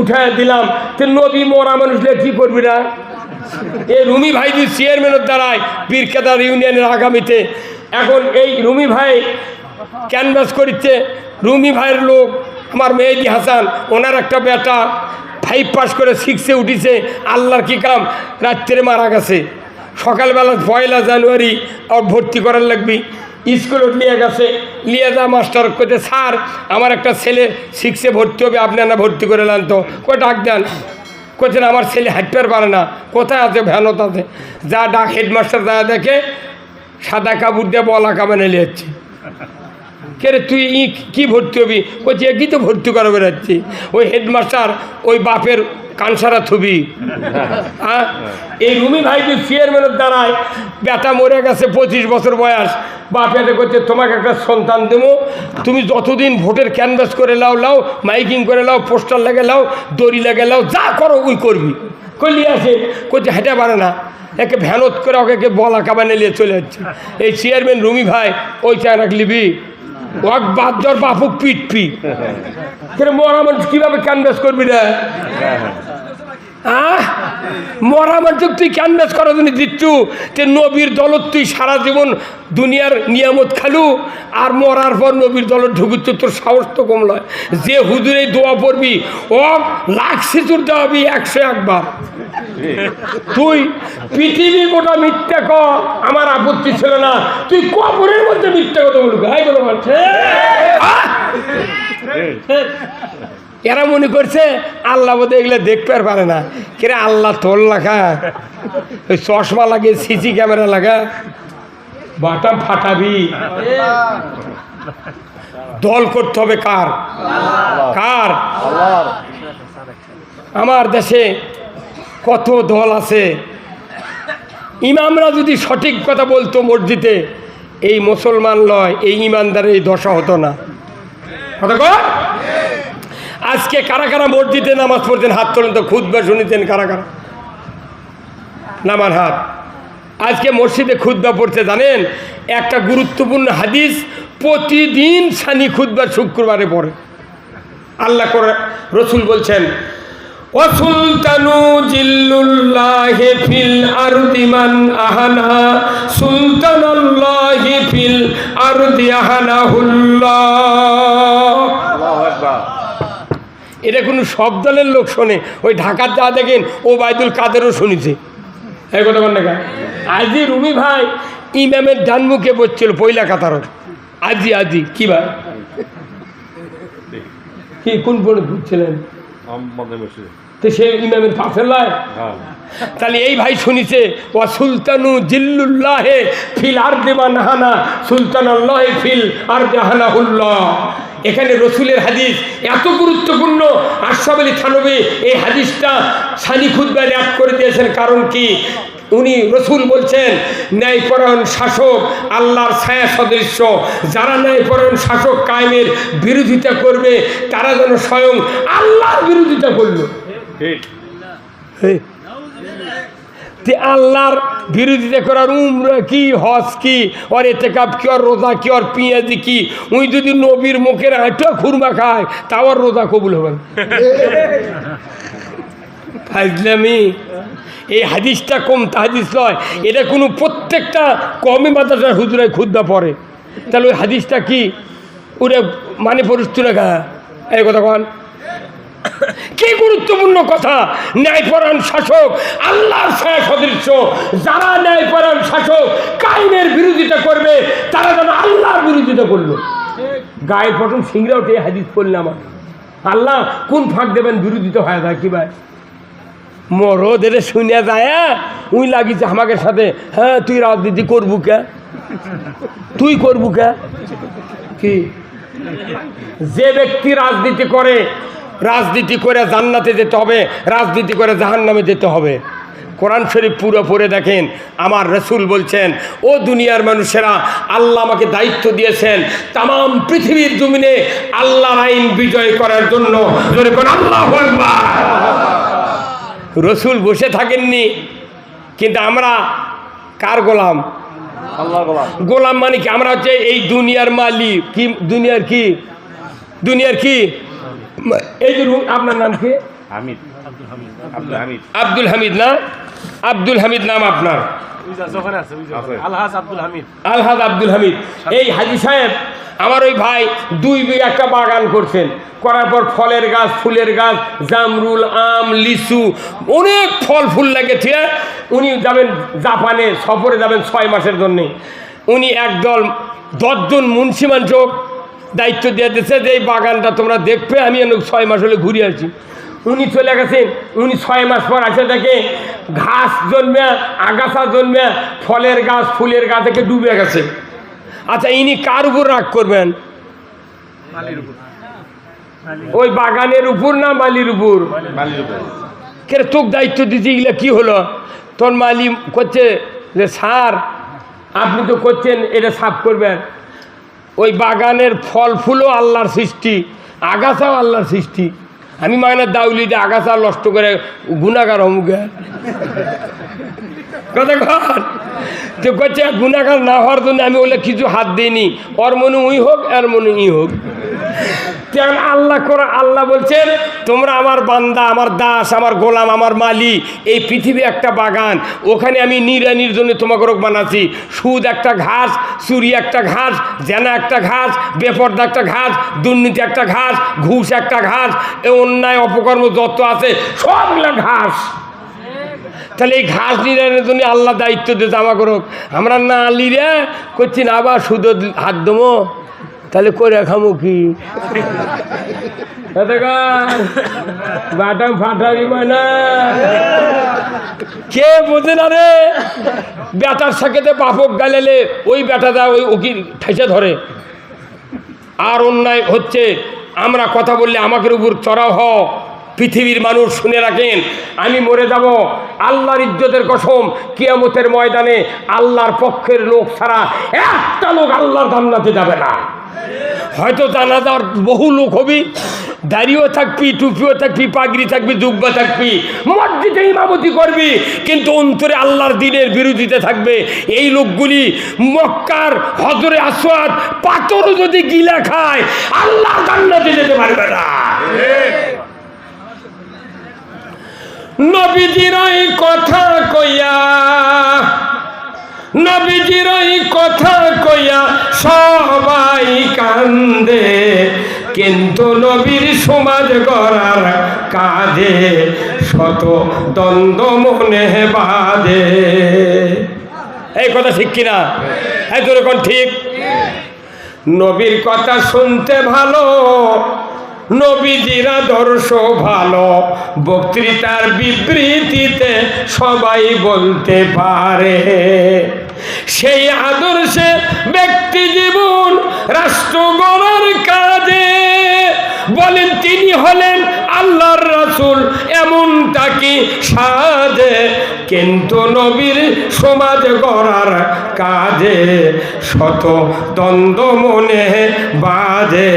উঠায় দিলাম। তো নবী মরা মানুষলে কি করবি না এই রুমি ভাই যে চেয়ারম্যানের দ্বারায় বীরকেদার ইউনিয়নের আগামীতে। এখন এই রুমি ভাই ক্যানভাস করছে রুমি ভাইয়ের লোক, আমার মেহেদি হাসান, ওনার একটা বেটা ফাইভ পাস করে সিক্সে উঠিছে, আল্লাহর কি কাম? রাত্রে মারা গেছে। সকালবেলা পয়লা জানুয়ারি, আর ভর্তি করার লাগবি। স্কুলে নিয়ে গেছে। নিয়ে যা মাস্টার কে স্যার, আমার একটা ছেলে সিক্সে ভর্তি হবে, আপনি না ভর্তি করে নেন তো। কই ডাক দেন। কোথায় আমার ছেলে হাঁটতে পারে না। কোথায় আছে, ভ্যানত আছে? যা ডাক হেডমাস্টার যা দেখে, সাদা কাপড় দিয়ে বলা কামানে নিয়ে যাচ্ছে। কে তুই ই কি ভর্তি হবি? বলছি কি তো ভর্তি করে বেড়াচ্ছি। ওই হেডমাস্টার, ওই বাপের কানসারা থবি। হ্যাঁ এই রুমি ভাই যে চেয়ারম্যানের দ্বারায় বেটা মরে গেছে, পঁচিশ বছর বয়স। বাপ এতে করছে তোমাকে একটা সন্তান দেবো। তুমি যতদিন ভোটের ক্যানভাস করে লাও লাও, মাইকিং করে লাও, পোস্টার লাগে লাও, দড়ি লাগে লাও, যা করো ওই করবি। করলি আসে করছে হেঁটে পারে না। একে ভ্যানত করে ওকে একে বলা কাবানে নিয়ে চলে যাচ্ছে। এই চেয়ারম্যান রুমি ভাই, ওই চায়নাক লিবি ওয়াক বাদ দর বাপু পিট পি। মরা মানুষ কীভাবে ক্যানভাস করবি রে? তুই দলত তুই খালু, আর পর দলত কম লয় যে হুজুরে দোয়া পড়বি, ও লাখ সিচুর দেওয়াবি একশো একবার। তুই পৃথিবী গোটা মিথ্যা ক, আমার আপত্তি ছিল না। তুই কবরের মধ্যে মিথ্যা কথা বলবি। হাই বলো বলছে এরা মনে করছে আল্লাহ বোধ এগুলো দেখতে পারে না। কিরে আল্লাহ তোর লাগা ওই চশমা লাগে সিসি ক্যামেরা লাগা। বাটাম ফাটাবি। দল করতে হবে কার? কার? আমার দেশে কত দল আছে। ইমামরা যদি সঠিক কথা বলতো মসজিদে, এই মুসলমান লয়, এই ইমানদারের এই দশা হতো না। কথা? আজকে কারা কারা মসজিদে নামাজ পড়তেন, হাত তোলেন তো খুদ্া শুনেছেন কারা কারা? নামার হাত। আজকে মসজিদে খুদ্া পড়তে জানেন? একটা গুরুত্বপূর্ণ হাদিস, প্রতিদিন সানি খুদ্া শুক্রবারে পড়ে। আল্লাহ করে রসুল বলছেন অসুলতানু জিল্লুল্লাহি ফিল আরদি মান আহানা, সুলতানুল্লাহি ফিল আরদি আহানাহুল্লাহ। এটা কোনো সব দলের লোক শোনে। ওই ঢাকার যা দেখেন ও বাইদুল কাদেরও শুনেছে। এই কথা বল না আজি রুমি ভাই ইমামের ডান মুখে বসছিল পয়লা কাতারত আজি আজি কি ভাই? কি কোন পড়ে বুঝছিলেন তো সে ইমামের পাশে লয় তাহলে এই ভাই শুনিছে ও সুলতানু জিল্লুল্লাহে ফিল আর দেবা নাহানা সুলতান আল্লাহে ফিল আর জাহানা জাহানাহুল্লাহ এখানে রসুলের হাদিস এত গুরুত্বপূর্ণ। আশরাফ আলী থানবী এই হাদিসটা সানি খুদ্ায় র্যাপ করে দিয়েছেন। কারণ কি? উনি রসুল বলছেন ন্যায়পরায়ণ শাসক আল্লাহর ছায়া সদৃশ্য। যারা ন্যায়পরায়ণ শাসক কায়েমের বিরোধিতা করবে তারা যেন স্বয়ং আল্লাহর বিরোধিতা করল। হে। তে আল্লাহর বিরোধিতা করার উমরা কি, হজ কি, ওর এতে কাপ কি, ওর রোজা কি, ওর পিঁয়াজি কি? উই যদি নবীর মুখের আঁটা খুরমা খায়, তাও আর রোজা কবুল হবে না। ফাজলামি, এই হাদিসটা কম হাদিস নয়, এটা কোনো প্রত্যেকটা কমে মাদ্রাসার হুজুরায় খুদ্া পড়ে। তাহলে ওই হাদিসটা কি? ওরা মানে পরিস্থিতি না এই কথা কন। কি গুরুত্বপূর্ণ কথা? ন্যায়পরায়ণ শাসক, আল্লাহর ছায়া সদৃশ্য যারা ন্যায়পরায়ণ শাসক কাইনের বিরোধিতা করবে, তারা যেন আল্লাহর বিরোধিতা করল। গায়ে প্রথম সিংরা উঠে হাদিস পড়লে আমার। আল্লাহ, কোন ফাঁক দেবেন? বিরোধিতা হয় না কি ভাই? মরদের শুনে যায় হ্যাঁ? উই লাগিছে আমাকে সাথে। হ্যাঁ তুই রাজনীতি করবু কে? তুই করবু কে? কি? যে ব্যক্তি রাজনীতি করে রাজনীতি করে জান্নাতে যেতে হবে রাজনীতি করে জাহান্নামে যেতে হবে। কোরআন শরীফ পুরো পড়ে দেখেন আমার রসুল বলছেন ও দুনিয়ার মানুষেরা আল্লাহ আমাকে দায়িত্ব দিয়েছেন তাম পৃথিবীর জমিনে আল্লাহ আইন বিজয় করার জন্য। আল্লাহ রসুল বসে থাকেননি কিন্তু আমরা কার গোলাম। গোলাম মানে কি? আমরা হচ্ছে এই দুনিয়ার মালিক। কি দুনিয়ার কি? দুনিয়ার কি? এই যে আপনার নাম কি? হামিদ। আব্দুল হামিদ। আব্দুল হামিদ। না? আব্দুল হামিদ নাম আপনার। আলহাজ আব্দুল হামিদ। আলহাদ আব্দুল হামিদ। এই হাজি সাহেব আমার ওই ভাই দুই একটা বাগান করছেন। করার পর ফলের গাছ ফুলের গাছ জামরুল আম লিচু অনেক ফল ফুল লেগেছে উনি যাবেন জাপানে সফরে যাবেন ছয় মাসের জন্যে। উনি একদল দশজন মুন্সিমান চোখ দায়িত্ব দিয়ে দিয়েছে যে এই বাগানটা তোমরা দেখবে আমি ছয় মাস হলে ঘুরে আসি। উনি চলে গেছেন উনি ছয় মাস পর আসে দেখে ঘাস জন্মে আগাছা জন্মে ফলের গাছ ফুলের গাছ থেকে ডুবে গেছে। আচ্ছা ইনি কার উপর রাগ করবেন? ওই বাগানের উপর না মালির উপর? বালির উপর। কে তোকে দায়িত্ব দিতে গেলে কি হলো? তোর মালি করছে যে সার আপনি তো করছেন এটা সাফ করবেন। ওই বাগানের ফল ফুলও আল্লাহর সৃষ্টি, আগাছাও আল্লাহর সৃষ্টি। আমি মানে দাউলিতে আগাছা নষ্ট করে গুণাগার অমুকে কথা কর তো করছে গুণাগার না হওয়ার জন্য আমি ওগুলো কিছু হাত দিইনি। ওর মনে উই হোক আর মনে ই হোক। তেমন আল্লাহ করে আল্লাহ বলছেন, তোমরা আমার বান্দা, আমার দাস, আমার গোলাম, আমার মালি এই পৃথিবী একটা বাগান, ওখানে আমি নিরানির জন্য তোমাকে রোগ বানাচ্ছি। সুদ একটা ঘাস, চুরি একটা ঘাস, জেনা একটা ঘাস, বেপর্দা একটা ঘাস, দুর্নীতি একটা ঘাস, ঘুষ একটা ঘাস অন্যায়, অপকর্ম যত আছে সবগুলো ঘাস। তাহলে এই ঘাস নিরানের জন্য আল্লাহ দায়িত্ব দিতে আমা করুক আমরা না আলি রে করছি না, আবার সুদ হাত দমো। তাহলে করে খামো কি? বাটাম ফাটাবি না কে বোঝে না রে? বেটার সাকেতে বাপক গালেলে ওই বেটাটা ওই উকিল ঠেসে ধরে। আর অন্যায় হচ্ছে, আমরা কথা বললে আমাকে উপর চড়াও হও পৃথিবীর মানুষ শুনে রাখেন, আমি মরে যাব, আল্লাহর ইজ্জতের কসম, কিয়ামতের ময়দানে আল্লাহর পক্ষের লোক ছাড়া একটা লোক আল্লাহর জান্নাতে যাবে না। হয়তো জানা জানাজার বহু লোক হবি, দাড়িও থাকবি, টুপিও থাকবি, পাগড়ি থাকবি, দুব্বা থাকবি, মসজিদে ইমামতি করবি, কিন্তু অন্তরে আল্লাহর দিনের বিরোধিতা থাকবে। এই লোকগুলি মক্কার হজরে আসওয়াদ পাথরও যদি গিলা খায়, আল্লাহ জান্নাতে যেতে পারবে না। নবীজির ওই কথা কইয়া নবীজির ওই কথা কইয়া সবাই কান্দে কিন্তু নবীর সমাজ গড়ার কাজে শত দ্বন্দ্ব মনে বাদে এই কথা ঠিক কিনা? এই তোর ঠিক? নবীর কথা শুনতে ভালো নবীজির আদর্শ ভালো। বক্তৃতার বিবৃতিতে সবাই বলতে পারে, সেই আদর্শে ব্যক্তি জীবন রাষ্ট্র গড়ার কাজে। বলেন, তিনি হলেন আল্লাহর রাসূল, এমনটা কি সাজে? কিন্তু নবীর সমাজ গড়ার কাজে শত দ্বন্দ্ব মনে বাজে।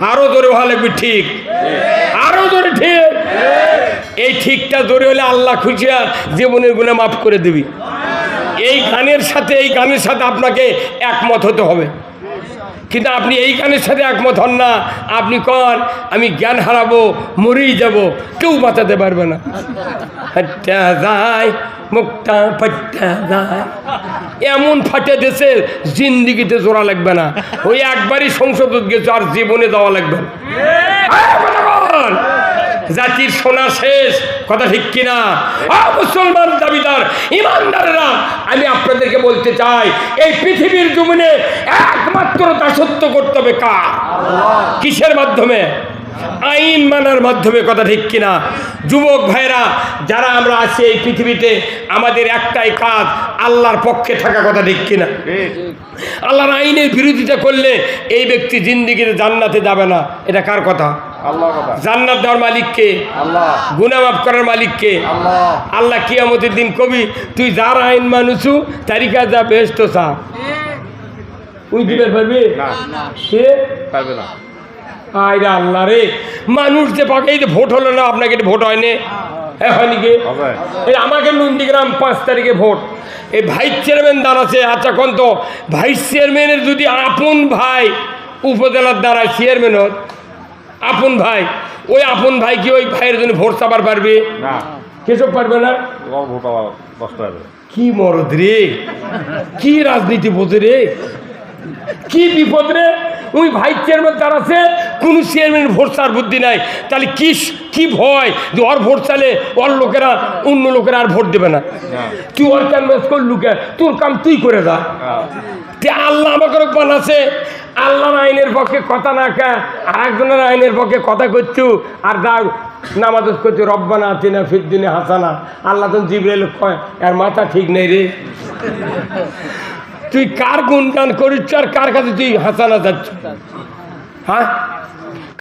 আরও জোরে ভালো লাগবে ঠিক। আরও জোরে, ঠিক। এই ঠিকটা জোরে হলে আল্লাহ খুঁজিয়া জীবনের গুণে মাফ করে দিবি। এই গানের সাথে, এই গানের সাথে আপনাকে একমত হতে হবে। কিন্তু আপনি এই গানের সাথে একমত হন না। আপনি কন, আমি জ্ঞান হারাবো, মরেই যাব। কেউ বাঁচাতে পারবে না। হাট্টা মুক্তা ফাট্টা এমন ফাটে দেশে জিন্দিগিতে জোড়া লাগবে না। ওই একবারই সংসদ গেছে আর জীবনে যাওয়া লাগবে না। জাতির সোনা শেষ। কথা ঠিক কিনা? মুসলমান দাবিদার ইমানদারেরা আমি আপনাদেরকে বলতে চাই এই পৃথিবীর জমিনে একমাত্র দাসত্ব করতে হবে কার? কিসের মাধ্যমে? আইন মানার মাধ্যমে কথা ঠিক কিনা? যুবক ভাইরা যারা আমরা আছি এই পৃথিবীতে আমাদের একটাই কাজ আল্লাহর পক্ষে থাকা কথা ঠিক কিনা? আল্লাহর আইনের বিরোধিতা করলে এই ব্যক্তি জিন্দিগিতে জান্নাতে যাবে না। এটা কার কথা? জান্নাত দেওয়ার মালিককে আল্লাহ। গুনা মাফ করার মালিককে। আল্লাহ। আল্লাহ কিয়ামতের দিন কবি তুই যার আইন মানুষু তারিখা যা বেস্ট চা তুই পারবি না। পারবে না। আয়রা আল্লাহ রে মানুষ যে পাকে এই যে ভোট হলো না আপনাকে ভোট হয়নি? হ্যাঁ হয়নি কি? এই আমাকে নন্দীগ্রাম পাঁচ তারিখে ভোট। এই ভাইস চেয়ারম্যান দাঁড়াচ্ছে আচ্ছা কোন তো ভাইস চেয়ারম্যানের যদি আপন ভাই উপজেলার দ্বারা চেয়ারম্যান আপন ভাই ওই আপন ভাই কি ওই ভাইয়ের জন্য ভোট চাবার পারবে? না। কেসব পারবে না? কি মরদ রে? কি রাজনীতি বোঝে রে? কি বিপদ রে? ওই ভাই চেয়ারম্যান তার আছে কোন চেয়ারম্যান ভোট চার বুদ্ধি নাই। তাহলে কি কি ভয় যে ওর ভোট চালে ওর লোকেরা অন্য লোকেরা আর ভোট দেবে না? তুই ওর ক্যানভাস কর লুকে? তোর কাম তুই করে দা। তে আল্লাহ আমাকে বানাছে। আল্লাহর আইনের পক্ষে কথা না কা আর একজনের আইনের পক্ষে কথা করছু আর দাও, নামাজ করছ রব্বানা আতিনা ফিরদিনে হাসানা। আল্লাহ তো জিবরেল কয় আর মাথা ঠিক নেই রে। তুই কার গুণগান করিস আর কার কাছে তুই হাসানা যাচ্ছ হ্যাঁ?